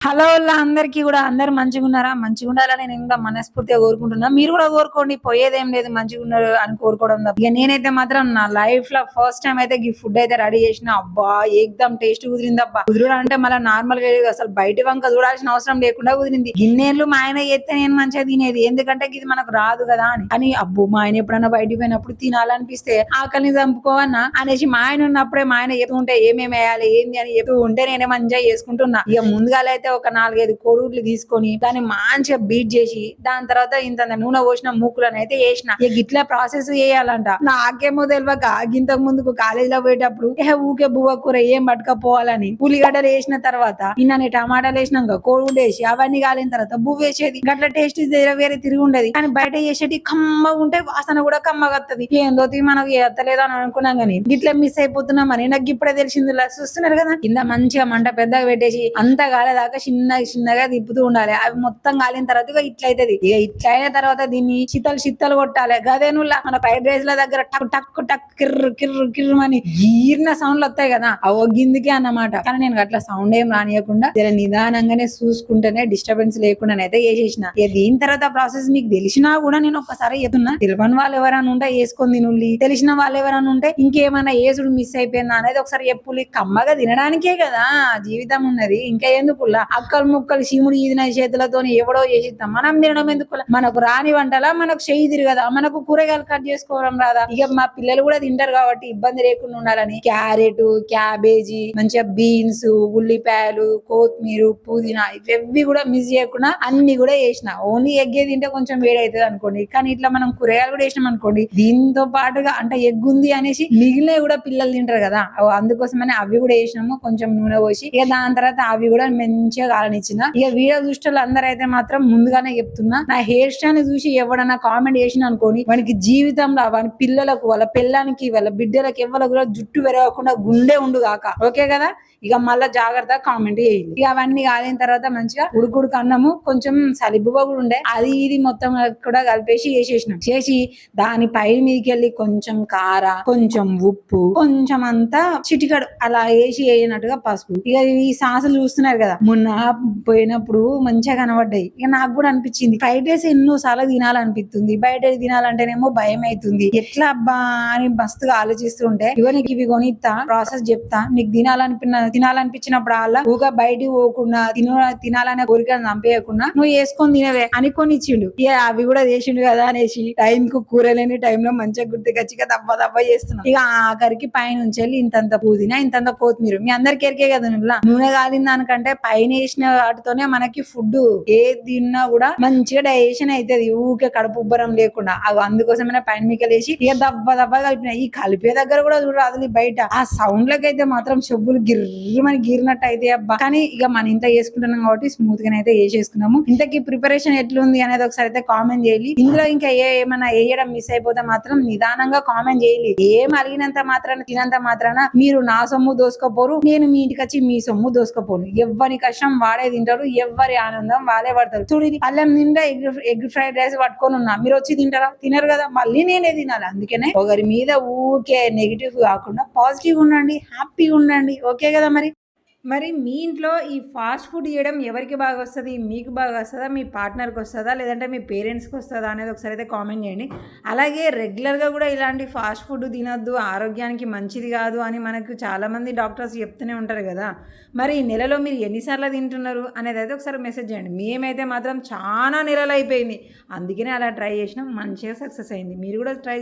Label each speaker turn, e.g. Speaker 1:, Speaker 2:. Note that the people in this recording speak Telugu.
Speaker 1: హలో అందరికీ కూడా అందరు మంచిగా ఉన్నారా? మంచిగా ఉండాలని నేను కూడా మనస్ఫూర్తిగా కోరుకుంటున్నా. మీరు కూడా కోరుకోండి పోయేదేం లేదు మంచిగా ఉన్నారు అని కోరుకోవడం తప్ప. ఇక నేనైతే మాత్రం నా లైఫ్లో ఫస్ట్ టైం అయితే ఈ ఫుడ్ అయితే రెడీ చేసిన. అబ్బా ఏకదం టేస్ట్ కుదిరింది అబ్బా. కుదురు అంటే మళ్ళీ నార్మల్గా అసలు బయట వంక చూడాల్సిన అవసరం లేకుండా కుదిరింది. గిన్నెలు మా ఆయన చేస్తే నేను మంచిగా తినేది. ఎందుకంటే ఇది మనకు రాదు కదా అని. అని అబ్బో మా ఆయన ఎప్పుడన్నా బయటికి పోయినప్పుడు తినాలనిపిస్తే ఆకలిని చంపుకోవన్నా అనేసి మా ఆయన ఉన్నప్పుడే మా ఆయన చెప్తూ ఉంటే ఏమేమి వేయాలి ఏంది అని చెప్తూ ఉంటే నేనే మంచిగా చేసుకుంటున్నా. ఇక ముందుగాలైతే ఒక నాలుగైదు కోడుగుడ్లు తీసుకొని దాన్ని మంచిగా బీట్ చేసి దాని తర్వాత ఇంత నూనె పోసిన మూకులను అయితే వేసిన. ఇక ప్రాసెస్ చేయాలంట. నాకేమో తెలియక గింతకు ముందుకు కాలేజీలో పోయేటప్పుడు ఊకే బువ్వ కూర ఏం పట్టుకపోవాలని పులిగడ్డలు వేసిన తర్వాత ఇన్నని టమాటాలు వేసినాక కోడిగుడ్డు వేసి అవన్నీ కాలిన తర్వాత బువ్వ వేసేది. గట్ల టేస్ట్ వేరే వేరే తిరిగి ఉండేది. కానీ బయట చేసేటి కమ్మగా ఉంటే వాసన కూడా కమ్మగా వస్తుంది ఏందో మనకు ఎత్తలేదు అని అనుకున్నాం కానీ గిట్లా మిస్ అయిపోతున్నామని నాకు ఇప్పుడే తెలిసింది చూస్తున్నారు కదా? కింద మంచిగా మంట పెద్దగా పెట్టేసి అంతా కాలేదాకా చిన్న చిన్నగా తిప్పుతూ ఉండాలి. అవి మొత్తం కాలిన తర్వాత ఇక ఇట్లా అవుతుంది ఇక ఇట్లా అయిన తర్వాత దీన్ని చిత్తలు చిత్తలు కొట్టాలి. గదేనుల్లా మన ఫ్రైడ్ రైస్ ల దగ్గర టక్ టక్ టక్ కిర్రు కిర్రు కిర్రు అని గీర్న సౌండ్లు వస్తాయి కదా. ఆ ఒగ్గిందికే అన్నమాట. కానీ నేను అట్లా సౌండ్ ఏం రానియకుండా జర నిదానంగానే చూసుకుంటేనే డిస్టర్బెన్స్ లేకుండానైతే చేసేసిన. ఇక దీని తర్వాత ప్రాసెస్ మీకు తెలిసినా కూడా నేను ఒక్కసారి చెప్తున్నా. తెలియని వాళ్ళు ఎవరైనా ఉంటే వేసుకొని తినుల్లి తెలిసిన వాళ్ళు ఎవరైనా ఉంటే ఇంకేమైనా ఏసుడు మిస్ అయిపోయిందా అనేది ఒకసారి చెప్పులి. కమ్మగా తినడానికే కదా జీవితం ఉన్నది. ఇంకా ఎందుకుల్లా? అక్కలు ముక్కలు శివుడు ఈదిన చేతులతో ఎవడో చేసిస్తాం మనం తినడం ఎందుకు మనకు రాని వంటలా మనకు చెయ్యి తిరగదా? మనకు కూరగాయలు కట్ చేసుకోవడం రాదా? ఇక మా పిల్లలు కూడా తింటారు కాబట్టి ఇబ్బంది లేకుండా ఉండాలని. క్యారెట్ క్యాబేజీ మంచిగా బీన్స్ ఉల్లిపాయలు కొత్తిమీర పుదీనా ఇవి కూడా మిస్ చేయకుండా అన్ని కూడా వేసిన ఓన్లీ ఎగ్గే తింటే కొంచెం వేడి అవుతుంది అనుకోండి. కానీ ఇట్లా మనం కూరగాయలు కూడా వేసినాం అనుకోండి దీంతో పాటుగా అంటే ఎగ్ ఉంది అనేసి మిగిలినవి కూడా పిల్లలు తింటారు కదా. అందుకోసమని అవి కూడా వేసినాము కొంచెం నూనె పోసి ఇక దాని తర్వాత అవి కూడా మంచి మంచిగా కాలనిచ్చిన ఇక వీడియో చూసేటోళ్ళు అందరూ అయితే మాత్రం ముందుగానే చెప్తున్నా నా హెయిర్ స్టైల్ చూసి ఎవడన్నా కామెంట్ చేసిన అనుకోని వానికి జీవితంలో వాని పిల్లలకు వాళ్ళ పిల్లానికి వాళ్ళ బిడ్డలకు ఎవరికి కూడా జుట్టు పెరగకుండా గుండె ఉండు కాక ఓకే కదా? ఇక మళ్ళా జాగ్రత్త కామెంట్ చేయండి. ఇక అవన్నీ కాలిన తర్వాత మంచిగా ఉడుకుడుకు అన్నము కొంచెం సలిబువ కూడా ఉండే అది ఇది మొత్తం కూడా కలిపేసి చేసేసినాం. చేసి దాని పై మీదకి వెళ్ళి కొంచెం కార కొంచెం ఉప్పు కొంచెం అంతా చిటికడు అలా వేసి వేయనట్టుగా పసుపు. ఇక ఈ సాసులు చూస్తున్నారు కదా మొన్న పోయినప్పుడు మంచిగా కనబడ్డాయి. ఇక నాకు కూడా అనిపించింది. ఫ్రైడ్ రైస్ ఎన్నో సార్లు తినాలనిపిస్తుంది. బయట తినాలంటేనేమో భయం అవుతుంది ఎట్లా అబ్బా అని మస్తుగా ఆలోచిస్తుంటే ఇగో నీకు ఇవి కొనిస్తా ప్రాసెస్ చెప్తా. నీకు తినాలనిపిన తినాలనిపించినప్పుడు అలా ఊగా బయటికి పోకుండా తిన తినాలనే కోరిక చంపేయకుండా నువ్వు వేసుకొని తినవే అని కొని ఇచ్చిండు. ఇక అవి కూడా చేసిండు కదా అనేసి టైం కు కూర లేని టైంలో మంచిగా గుర్తుకొచ్చిగా దబ్బ దబ్బ చేస్తున్నాం. ఇక ఆఖరికి పైన వెళ్ళి ఇంతంత పుదీనా ఇంతంత కొత్తిమీర. మీ అందరికి ఎరికే కదా నువ్వు నూనె కాలిన దానికంటే పైన చేసిన వాటితోనే మనకి ఫుడ్ ఏ తిన్నా కూడా మంచిగా డైజెషన్ అవుతుంది ఊకే కడుపు ఉబ్బరం లేకుండా. అవి అందుకోసమైనా పైన మీకలు వేసి ఇక దబ్బ దబ్బ కలిపిన. ఈ కలిపే దగ్గర కూడా చూడరాదు బయట. ఆ సౌండ్ లకైతే మాత్రం చెవులు గిర్రమని గీరినట్టు అయితే అబ్బా. కానీ ఇక మన ఇంత చేసుకుంటున్నాం కాబట్టి స్మూత్గా అయితే వేసేసుకున్నాము ఇంతకీ ప్రిపరేషన్ ఎట్లుంది అనేది ఒకసారి అయితే కామెంట్ చేయాలి ఇందులో ఇంకా ఏ ఏమైనా వేయడం మిస్ అయిపోతే మాత్రం నిదానంగా కామెంట్ చేయాలి ఏం అడిగినంత మాత్రాన తినంత మాత్రాన మీరు నా సొమ్ము దోసుకోపోరు. నేను మీ ఇంటికి వచ్చి మీ సొమ్ము దోసుకోపోను. ఎవరి కష్టం వాడే తింటారు ఎవరి ఆనందం వాళ్ళే పడతారు. చూడు అల్లం నిండా ఎగ్ ఎగ్ ఫ్రైడ్ రైస్ పట్టుకొని ఉన్నా. మీరు వచ్చి తింటారా? తినరు కదా మళ్ళీ నేనే తినాలి. అందుకనే ఒకరి మీద ఊకే నెగిటివ్ కాకుండా పాజిటివ్ ఉండండి హ్యాపీగా ఉండండి. ఓకే కదా మరి? మరి మీ ఇంట్లో ఈ ఫాస్ట్ ఫుడ్ చేయడం ఎవరికి బాగా వస్తుంది? మీకు బాగా వస్తుందా? మీ పార్ట్నర్కి వస్తుందా? లేదంటే మీ పేరెంట్స్కి వస్తుందా? అనేది ఒకసారి అయితే కామెంట్ చేయండి. అలాగే రెగ్యులర్గా కూడా ఇలాంటి ఫాస్ట్ ఫుడ్ తినొద్దు ఆరోగ్యానికి మంచిది కాదు అని మనకు చాలామంది డాక్టర్స్ చెప్తూనే ఉంటారు కదా. మరి ఈ నెలలో మీరు ఎన్నిసార్లు తింటున్నారు అనేది అయితే ఒకసారి మెసేజ్ చేయండి. మేమైతే మాత్రం చాలా నెలలు అయిపోయింది. అందుకనే అలా ట్రై చేసినాం. మంచిగా సక్సెస్ అయింది. మీరు కూడా ట్రై